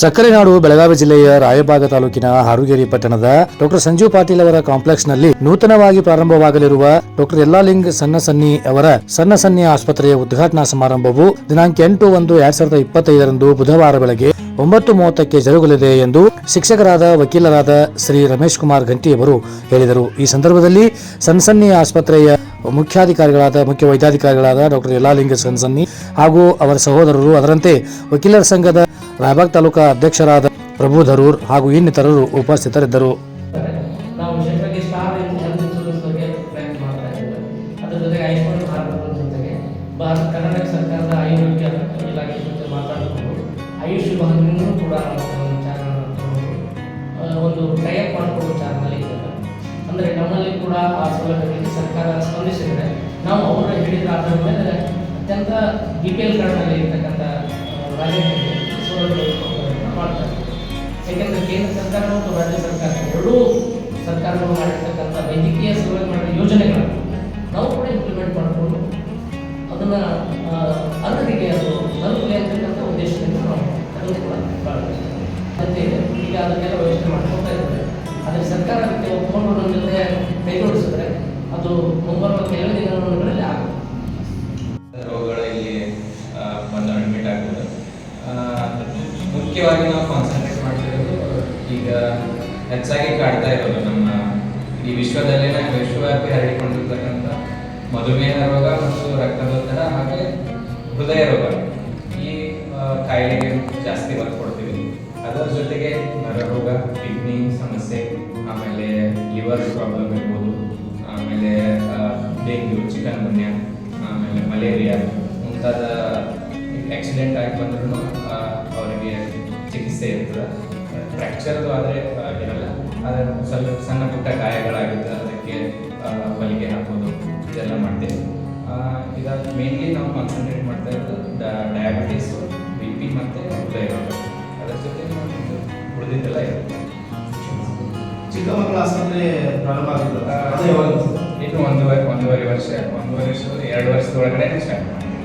ಸಕ್ಕರೆ ನಾಡು, ಬೆಳಗಾವಿ ಜಿಲ್ಲೆಯ ರಾಯಬಾಗ ತಾಲೂಕಿನ ಹಾರುಗೇರಿ ಪಟ್ಟಣದ ಡಾಕ್ಟರ್ ಸಂಜು ಪಾಟೀಲ್ ಅವರ ಕಾಂಪ್ಲೆಕ್ಸ್ನಲ್ಲಿ ನೂತನವಾಗಿ ಪ್ರಾರಂಭವಾಗಲಿರುವ ಡಾಕ್ಟರ್ ಯಲ್ಲಾಲಿಂಗ್ ಸನ್ನಿ ಅವರ ಸಣ್ಣ ಸನ್ನಿ ಆಸ್ಪತ್ರೆಯ ಉದ್ಘಾಟನಾ ಸಮಾರಂಭವು ದಿನಾಂಕ ಎಂಟು ಒಂದು ಎರಡ್ ಸಾವಿರದ ಇಪ್ಪತ್ತೈದರಂದು ಬುಧವಾರ ಬೆಳಗ್ಗೆ ಒಂಬತ್ತು ಮೂವತ್ತಕ್ಕೆ ಜರುಗಲಿದೆ ಎಂದು ಶಿಕ್ಷಕರಾದ ವಕೀಲರಾದ ಶ್ರೀ ರಮೇಶ್ ಕುಮಾರ್ ಘಂಟಿ ಅವರು ಹೇಳಿದರು. ಈ ಸಂದರ್ಭದಲ್ಲಿ ಸನ್ಸನ್ನಿ ಆಸ್ಪತ್ರೆಯ ಮುಖ್ಯಾಧಿಕಾರಿಗಳಾದ, ಮುಖ್ಯ ವೈದ್ಯಾಧಿಕಾರಿಗಳಾದ ಡಾಕ್ಟರ್ ಯಲ್ಲಾಲಿಂಗ ಸನ್ಸನ್ನಿ ಹಾಗೂ ಅವರ ಸಹೋದರರು, ಅದರಂತೆ ವಕೀಲರ ಸಂಘದ ರಾಯಬಾಗ್ ತಾಲೂಕಾ ಅಧ್ಯಕ್ಷರಾದ ಪ್ರಭು ಧರೂರ್ ಹಾಗೂ ಇನ್ನಿತರರು ಉಪಸ್ಥಿತರಿದ್ದರು. ಸರ್ಕಾರ ಸ್ಪಂದಿಸಿದರೆ ನಾವು ಅವರ ಹೇಳಿದ ಆಧಾರದ ಅತ್ಯಂತ ಬಿ ಪಿ ಎಲ್ ಕಾರ್ಡ್ನಲ್ಲಿ ಇರ್ತಕ್ಕಂಥ ಸೌಲಭ್ಯ ಮಾಡ್ತಾರೆ ಯಾಕೆಂದರೆ ಕೇಂದ್ರ ಸರ್ಕಾರ ಮತ್ತು ರಾಜ್ಯ ಸರ್ಕಾರ ಎರಡೂ ಸರ್ಕಾರಗಳು ಮಾಡಿರ್ತಕ್ಕಂಥ ವೈದ್ಯಕೀಯ ಸೇವೆ ಮಾಡಿದ ಯೋಜನೆಗಳನ್ನು ನಾವು ಕೂಡ ಇಂಪ್ಲಿಮೆಂಟ್ ಮಾಡಿಕೊಂಡು ಅದನ್ನು ಅರ್ಹರಿಗೆ ಅದು ತಲುಪಲಿ ಅಂತಕ್ಕಂಥ ಉದ್ದೇಶದಿಂದ ನಾವು ಅದನ್ನು ಕೂಡ ಮಾಡ್ತೀವಿ. ಈಗ ಅದಕ್ಕೆಲ್ಲ ವ್ಯವಸ್ಥೆ ಮಾಡ್ಕೊಳ್ತಾ ಇದ್ದಾರೆ ಆದರೆ ಸರ್ಕಾರ ಅದಕ್ಕೆ ಒಪ್ಪಿಕೊಂಡು ನಮ್ಮ ಜೊತೆ ಕೈಗೊಳಿಸಿದ್ರೆ ಅದು ಮುಂಬರುವ ಕೆಲವು ದಿನಗಳಲ್ಲಿ ಮುಖ್ಯವಾಗಿ ನಾವು ಕಾನ್ಸಂಟ್ರೇಟ್ ಮಾಡ್ತಿರೋದು, ಈಗ ಹೆಚ್ಚಾಗಿ ಕಾಡ್ತಾ ಇರೋದು ನಮ್ಮ ಈ ನಾವು ವಿಶ್ವವ್ಯಾಪಿ ಹರಡಿಕೊಂಡಿರ್ತಕ್ಕಂಥ ಮಧುಮೇಹ ರೋಗ ಮತ್ತು ರಕ್ತದೊತ್ತಡ ಹಾಗೆ ಹೃದಯ ರೋಗ. ಈ ಕಾಯಿಲೆಗೆ ಜಾಸ್ತಿ ಒತ್ತು ಕೊಡ್ತೀವಿ ಅದರ ಜೊತೆಗೆ ನರರೋಗ ಕಿಡ್ನಿ ಸಮಸ್ಯೆ, ಆಮೇಲೆ ಲಿವರ್ ಪ್ರಾಬ್ಲಮ್ ಇರ್ಬೋದು, ಆಮೇಲೆ ಡೆಂಗ್ಯೂ ಚಿಕನ್ ಗುನ್ಯಾ ಆಮೇಲೆ ಮಲೇರಿಯಾ ಮುಂತಾದ ಆಕ್ಸಿಡೆಂಟ್ ಆಗಿ ಬಂದ್ರೂ ಅವರಿಗೆ ಚಿಕಿತ್ಸೆ ಇರ್ತದೆ. ಫ್ರ್ಯಾಕ್ಚರ್ದು ಆದರೆ ಇರಲ್ಲ. ಆದರೆ ಸ್ವಲ್ಪ ಸಣ್ಣ ಪುಟ್ಟ ಗಾಯಗಳಾಗಿದ್ದು ಅದಕ್ಕೆ ಹೊಲಿಗೆ ಹಾಕೋದು ಇದೆಲ್ಲ ಮಾಡ್ತೇವೆ. ಇದಾದ ಮೇನ್ಲಿ ನಾವು ಕಾನ್ಸಂಟ್ರೇಟ್ ಮಾಡ್ತಾ ಇರೋದು ಡಯಾಬಿಟೀಸು ಬಿ ಪಿ ಮತ್ತು ಅದರ ಜೊತೆ ಉಳಿದಿದ್ದೆಲ್ಲ ಇರುತ್ತೆ. ಚಿಕ್ಕಮಕ್ಕಳ ಆಸ್ಪತ್ರೆ ಪ್ರಾರಂಭ ಆಗಿದೆ ಇನ್ನು ಒಂದೂವರೆ ಒಂದೂವರೆ ವರ್ಷ ಒಂದೂವರೆ ವರ್ಷ ಎರಡು ವರ್ಷದ ಒಳಗಡೆ ಸ್ಟಾರ್ಟ್ ಮಾಡಿ